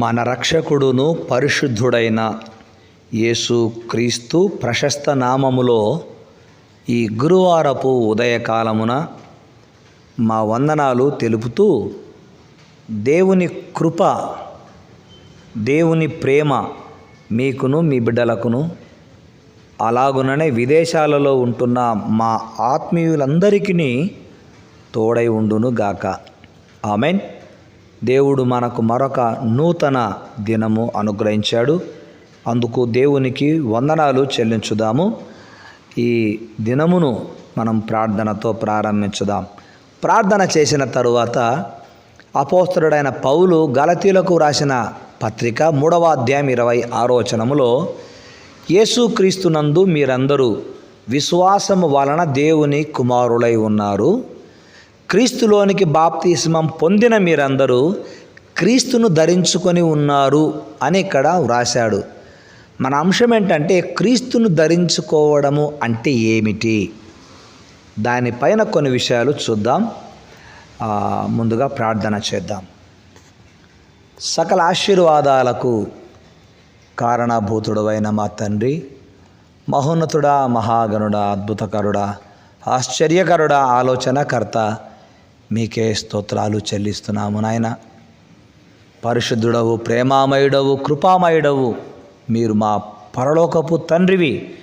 మన రక్షకుడును పరిశుద్ధుడైన యేసు క్రీస్తు ప్రశస్త నామములో ఈ గురువారపు ఉదయకాలమున మా వందనాలు తెలుపుతూ దేవుని కృప దేవుని ప్రేమ మీకును మీ బిడ్డలకును అలాగుననే విదేశాలలో ఉంటున్న మా ఆత్మీయులందరికీ తోడై ఉండును గాక ఆమెన్. దేవుడు మనకు మరొక నూతన దినము అనుగ్రహించాడు. అందుకు దేవునికి వందనాలు చెల్లించుదాము. ఈ దినమును మనం ప్రార్థనతో ప్రారంభించుదాం. ప్రార్థన చేసిన తరువాత అపోస్తరుడైన పౌలు గలతీలకు వ్రాసిన పత్రిక మూడవ అధ్యాయం ఇరవై ఆరోచనములో యేసుక్రీస్తునందు మీరందరూ విశ్వాసము వలన దేవుని కుమారులై ఉన్నారు. క్రీస్తులోనికి బాప్తిస్మం పొందిన మీరందరూ క్రీస్తును ధరించుకొని ఉన్నారు అని ఇక్కడ వ్రాశాడు. మన అంశం ఏంటంటే క్రీస్తును ధరించుకోవడము అంటే ఏమిటి? దానిపైన కొన్ని విషయాలు చూద్దాం. ముందుగా ప్రార్థన చేద్దాం. సకల ఆశీర్వాదాలకు కారణభూతుడవైన మా తండ్రి మహోన్నతుడా మహాగణుడా అద్భుతకరుడా ఆశ్చర్యకరుడా ఆలోచనకర్త మీకే స్తోత్రాలు చెల్లిస్తున్నాము నాయన. పరిశుద్ధుడవు ప్రేమామయుడవు కృపామయుడవు మీరు మా పరలోకపు తండ్రివి.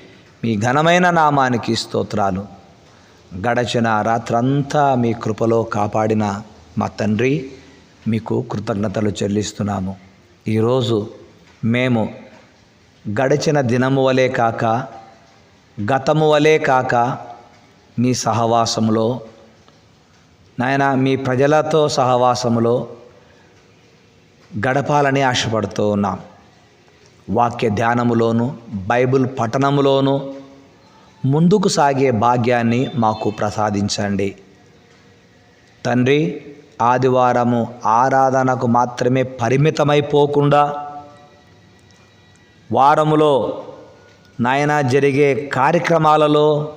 మీ ఘనమైన నామానికి స్తోత్రాలు. గడచిన రాత్రంతా మీ కృపలో కాపాడిన మా తండ్రి మీకు కృతజ్ఞతలు చెల్లిస్తున్నాము. ఈరోజు మేము గడిచిన దినము వలె కాక గతము వలె కాక మీ సహవాసంలో నాయన మీ ప్రజలతో సహవాసములో గడపాలని ఆశపడుతూ ఉన్నాం. వాక్య ధ్యానములోను బైబిల్ పఠనములోను ముందుకు సాగే భాగ్యాన్ని మాకు ప్రసాదించండి. తండ్రి ఆదివారము ఆరాధనకు మాత్రమే పరిమితమైపోకుండా వారములో నాయన జరిగే కార్యక్రమాలలో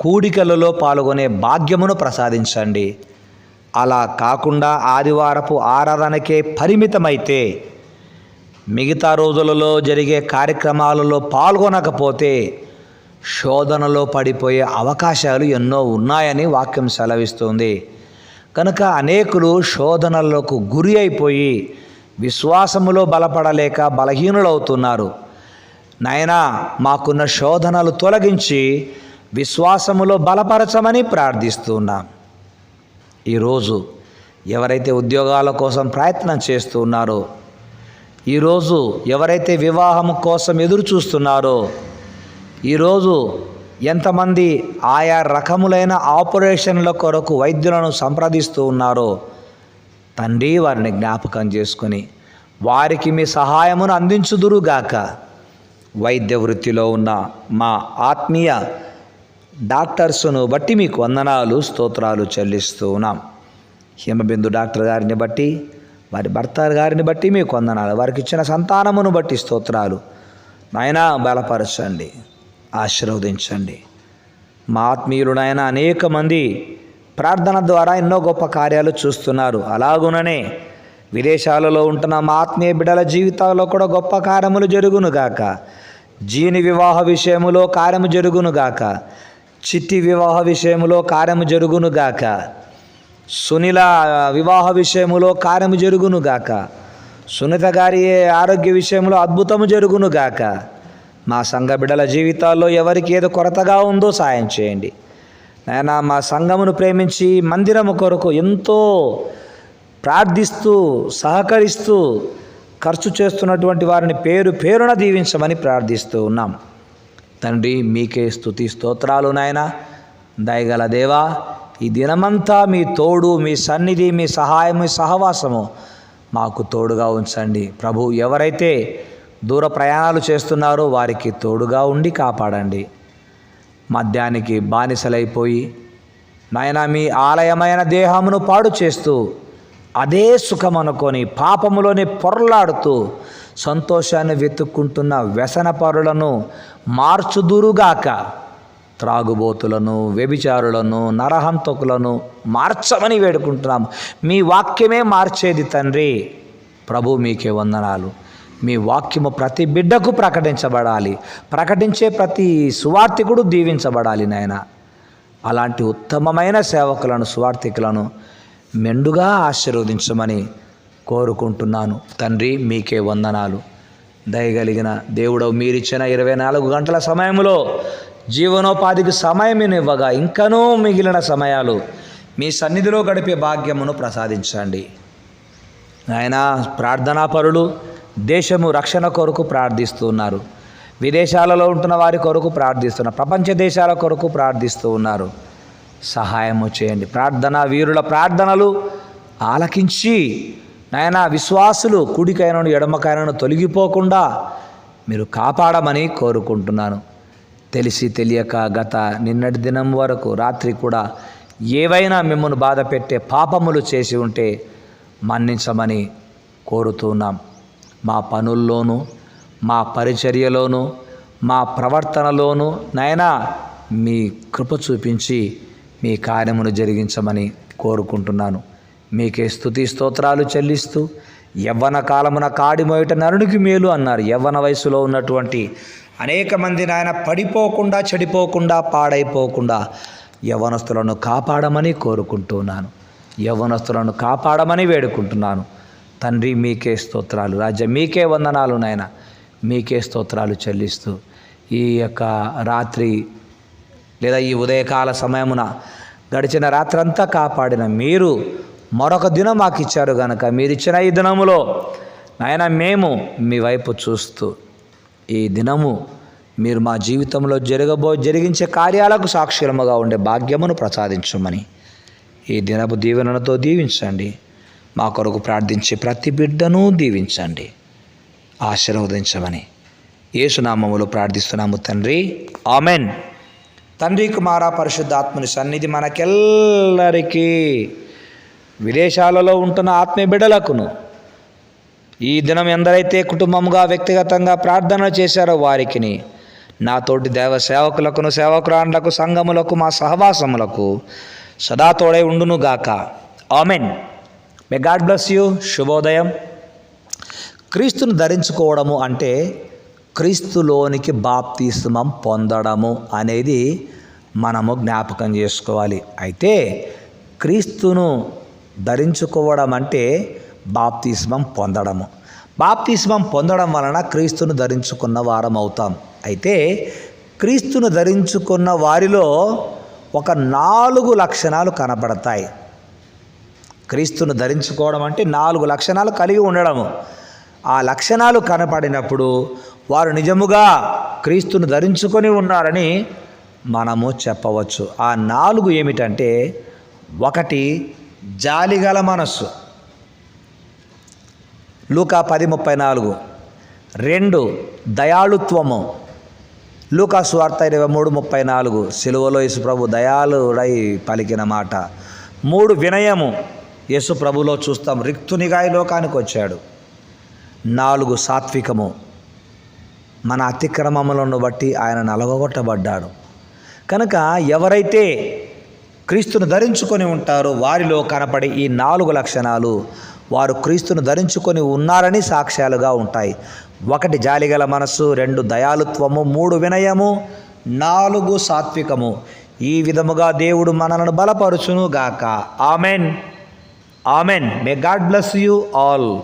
కూడికలలో పాల్గొనే భాగ్యమును ప్రసాదించండి. అలా కాకుండా ఆదివారపు ఆరాధనకే పరిమితమైతే మిగతా రోజులలో జరిగే కార్యక్రమాలలో పాల్గొనకపోతే శోధనలో పడిపోయే అవకాశాలు ఎన్నో ఉన్నాయని వాక్యం సెలవిస్తుంది. కనుక అనేకులు శోధనలకు గురి అయిపోయి విశ్వాసములో బలపడలేక బలహీనులవుతున్నారు. నాయనా మాకున్న శోధనలు తొలగించి విశ్వాసములో బలపరచమని ప్రార్థిస్తున్నాం. ఈరోజు ఎవరైతే ఉద్యోగాల కోసం ప్రయత్నం చేస్తూ ఉన్నారో ఈరోజు ఎవరైతే వివాహం కోసం ఎదురు చూస్తున్నారో ఈరోజు ఎంతమంది ఆయా రకములైన ఆపరేషన్ల కొరకు వైద్యులను సంప్రదిస్తూ ఉన్నారో తండ్రి వారిని జ్ఞాపకం చేసుకొని వారికి మీ సహాయమును అందించుదురుగాక. వైద్య వృత్తిలో ఉన్న మా ఆత్మీయ డాక్టర్స్ను బట్టి మీకు వందనాలు స్తోత్రాలు చెల్లిస్తూ ఉన్నాం. హిమబిందు డాక్టర్ గారిని బట్టి వారి భర్త గారిని బట్టి మీకు వందనాలు వారికి ఇచ్చిన సంతానమును బట్టి స్తోత్రాలు. నాయనా బలపరచండి ఆశీర్వదించండి. మా ఆత్మీయులు నాయన అనేక మంది ప్రార్థన ద్వారా ఎన్నో గొప్ప కార్యాలు చూస్తున్నారు. అలాగుననే విదేశాలలో ఉంటున్న మా ఆత్మీయ బిడల జీవితాల్లో కూడా గొప్ప కార్యములు జరుగునుగాక. జీని వివాహ విషయములో కార్యము జరుగునుగాక. చిట్టి వివాహ విషయములో కార్యము జరుగునుగాక సునీల వివాహ విషయములో కార్యము జరుగునుగాక సునీత గారి ఆరోగ్య విషయంలో అద్భుతము జరుగునుగాక మా సంఘ బిడ్డల జీవితాల్లో ఎవరికి ఏదో కొరతగా ఉందో సాయం చేయండి. నాయన మా సంఘమును ప్రేమించి మందిరము కొరకు ఎంతో ప్రార్థిస్తూ సహకరిస్తూ ఖర్చు చేస్తున్నటువంటి వారిని పేరు పేరున దీవించమని ప్రార్థిస్తూ ఉన్నాం. తండ్రి మీకే స్తుతి స్తోత్రాలు నాయన. దయగల దేవా ఈ దినమంతా మీ తోడు మీ సన్నిధి మీ సహాయం మీ సహవాసము మాకు తోడుగా ఉంచండి. ప్రభు ఎవరైతే దూర ప్రయాణాలు చేస్తున్నారో వారికి తోడుగా ఉండి కాపాడండి. మద్యానికి బానిసలైపోయి నాయన మీ ఆలయమైన దేహమును పాడు చేస్తూ అదే సుఖం అనుకొని పాపములోనే పొరలాడుతూ సంతోషాన్ని వెతుక్కుంటున్న వ్యసనపరులను మార్చుదురుగాక. త్రాగుబోతులను వ్యభిచారులను నరహంతకులను మార్చమని వేడుకుంటున్నాము. మీ వాక్యమే మార్చేది తండ్రి. ప్రభు మీకే వందనాలు. మీ వాక్యము ప్రతి బిడ్డకు ప్రకటించబడాలి. ప్రకటించే ప్రతి సువార్థికుడు దీవించబడాలి నాయన. అలాంటి ఉత్తమమైన సేవకులను సువార్థికులను మెండుగా ఆశీర్వదించమని కోరుకుంటున్నాను. తండ్రి మీకే వందనాలు. దయగలిగిన దేవుడవు మీరిచ్చిన ఇరవై నాలుగు గంటల సమయంలో జీవనోపాధికి సమయం ఇవ్వగా ఇంకనూ మిగిలిన సమయాలు మీ సన్నిధిలో గడిపే భాగ్యమును ప్రసాదించండి. ఆయన ప్రార్థనాపరులు దేశము రక్షణ కొరకు ప్రార్థిస్తూ ఉన్నారు విదేశాలలో ఉంటున్న వారి కొరకు ప్రార్థిస్తున్నారు. ప్రపంచ దేశాల కొరకు ప్రార్థిస్తూ ఉన్నారు. సహాయము చేయండి. ప్రార్థన వీరుల ప్రార్థనలు ఆలకించి నాయన విశ్వాసులు కుడికైనను ఎడమకైనను తొలగిపోకుండా మీరు కాపాడమని కోరుకుంటున్నాను. తెలిసి తెలియక గత నిన్నటి దినం వరకు రాత్రి కూడా ఏవైనా మిమ్మల్ని బాధ పెట్టే పాపములు చేసి ఉంటే మన్నించమని కోరుతున్నాం మా పనుల్లోనూ మా పరిచర్యలోనూ మా ప్రవర్తనలోనూ నాయనా మీ కృప చూపించి మీ కార్యమును జరిగించమని కోరుకుంటున్నాను. మీకే స్తుతి స్తోత్రాలు చెల్లిస్తూ యవ్వన కాలమున కాడిమోయట నరునికి మేలు అన్నారు. యవ్వన వయసులో ఉన్నటువంటి అనేక మంది నాయన పడిపోకుండా చెడిపోకుండా పాడైపోకుండా యవనస్తులను కాపాడమని కోరుకుంటున్నాను. యవనస్తులను కాపాడమని వేడుకుంటున్నాను. తండ్రి మీకే స్తోత్రాలు. రాజ్య మీకే వందనాలు నాయన. మీకే స్తోత్రాలు చెల్లిస్తూ ఈ యొక్క రాత్రి లేదా ఈ ఉదయకాల సమయమున గడిచిన రాత్రంతా కాపాడిన మీరు మరొక దినం మాకు ఇచ్చారు కనుక మీరు ఇచ్చిన ఈ దినములో నాయన మేము మీ వైపు చూస్తూ ఈ దినము మీరు మా జీవితంలో జరగబో జరిగించే కార్యాలకు సాక్షులముగా ఉండే భాగ్యమును ప్రసాదించమని ఈ దినపు దీవెనలతో దీవించండి. మా కొరకు ప్రార్థించే ప్రతి బిడ్డను దీవించండి. ఆశీర్వదించమని యేసునామములు ప్రార్థిస్తున్నాము తండ్రి. ఆమెన్. తండ్రి కుమార పరిశుద్ధాత్మని సన్నిధి మనకెల్లరికీ విదేశాలలో ఉంటున్న ఆత్మీయ బిడలకును ఈ దినం ఎందరైతే కుటుంబంగా వ్యక్తిగతంగా ప్రార్థన చేశారో వారికిని నాతోటి దేవ సేవకులకును సేవకురాండ్లకు సంఘములకు మా సహవాసములకు సదా తోడై ఉండునుగాక. Amen. May God bless you శుభోదయం. క్రీస్తును ధరించుకోవడము అంటే క్రీస్తులోనికి బాప్తిస్మం పొందడము అనేది మనము జ్ఞాపకం చేసుకోవాలి. అయితే క్రీస్తును ధరించుకోవడం అంటే బాప్తిస్మం పొందడము. బాప్తిస్మం పొందడం వలన క్రీస్తును ధరించుకున్న వారం అవుతాం అయితే క్రీస్తును ధరించుకున్న వారిలో ఒక నాలుగు లక్షణాలు కనపడతాయి క్రీస్తును ధరించుకోవడం అంటే నాలుగు లక్షణాలు కలిగి ఉండడము. ఆ లక్షణాలు కనపడినప్పుడు వారు నిజముగా క్రీస్తును ధరించుకొని ఉన్నారని మనము చెప్పవచ్చు. ఆ నాలుగు ఏమిటంటే ఒకటి జాలిగల మనస్సు. లూకా పది ముప్పై నాలుగు. రెండు దయాళుత్వము. లూకా స్వార్థ ఇరవై మూడు ముప్పై నాలుగు. సిలువలో యేసుప్రభు దయాళుడై పలికిన మాట. మూడు వినయము. యేసుప్రభులో చూస్తాం. రిక్తునిగా ఈ లోకానికి వచ్చాడు. నాలుగు సాత్వికము. మన అతిక్రమములను బట్టి ఆయన నలగొట్టబడ్డాడు కనుక ఎవరైతే క్రీస్తును ధరించుకొని ఉంటారో. వారిలో కనపడే ఈ నాలుగు లక్షణాలు వారు క్రీస్తును ధరించుకొని ఉన్నారని సాక్ష్యాలుగా ఉంటాయి. ఒకటి జాలిగల మనస్సు రెండు దయాలుత్వము మూడు వినయము నాలుగు సాత్వికము. ఈ విధముగా దేవుడు మనలను బలపరుచును గాక amen. Amen. May God bless you all